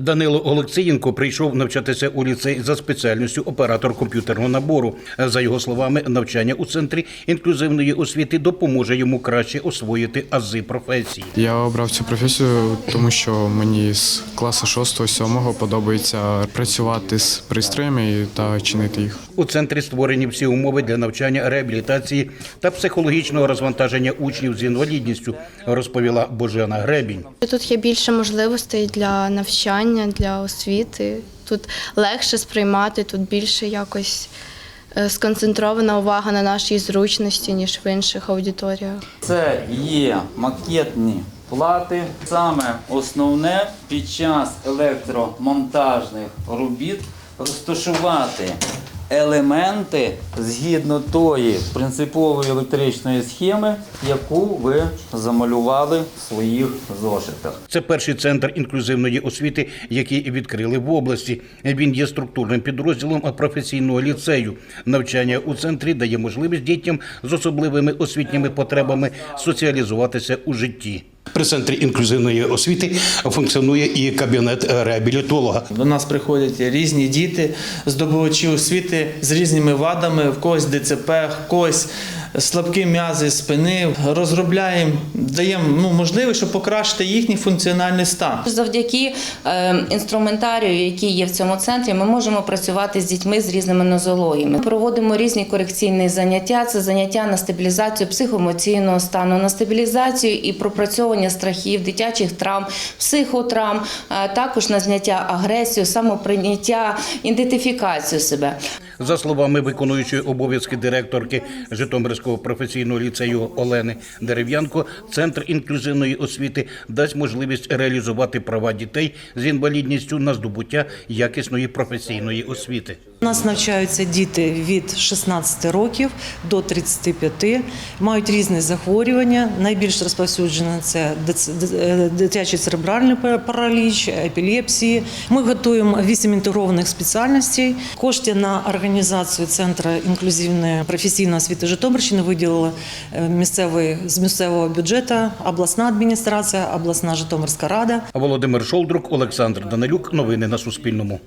Данило Олексієнко прийшов навчатися у ліцей за спеціальністю оператор комп'ютерного набору. За його словами, навчання у центрі інклюзивної освіти допоможе йому краще освоїти ази професії. Я обрав цю професію, тому що мені з класу 6-7 подобається працювати з пристроями та чинити їх. У центрі створені всі умови для навчання, реабілітації та психологічного розвантаження учнів з інвалідністю, розповіла Божена Гребінь. Тут є більше можливостей для навчання, для освіти. Тут легше сприймати, тут більше якось е, сконцентрована увага на нашій зручності, ніж в інших аудиторіях. Це є макетні плати. Саме основне під час електромонтажних робіт розташувати елементи згідно тої принципової електричної схеми, яку ви замалювали в своїх зошитах. Це перший центр інклюзивної освіти, який відкрили в області. Він є структурним підрозділом професійного ліцею. Навчання у центрі дає можливість дітям з особливими освітніми потребами соціалізуватися у житті. При центрі інклюзивної освіти функціонує і кабінет реабілітолога. До нас приходять різні діти, здобувачі освіти з різними вадами, в когось ДЦП, в когось слабкі м'язи спини. Розробляємо, даємо ну, можливість, щоб покращити їхній функціональний стан. Завдяки е, інструментарію, який є в цьому центрі, ми можемо працювати з дітьми з різними нозологіями. Ми проводимо різні корекційні заняття. Це заняття на стабілізацію психоемоційного стану, на стабілізацію і пропрацьовування страхів, дитячих травм, психотравм, е, також на зняття агресію, самоприйняття, ідентифікацію себе. За словами виконуючої обов'язки директорки Житомирського професійного ліцею Олени Дерев'янко, центр інклюзивної освіти дасть можливість реалізувати права дітей з інвалідністю на здобуття якісної професійної освіти. У нас навчаються діти від 16 років до 35, мають різні захворювання. Найбільш розповсюджене це е, дитячий церебральний параліч, епілепсії. Ми готуємо вісім інтегрованих спеціальностей. Кошти на організацію центру інклюзивної професійної освіти Житомирщини виділили е, місцевий з місцевого бюджету, обласна адміністрація, обласна Житомирська рада. Володимир Шолдрук, Олександр Данилюк. Новини на Суспільному.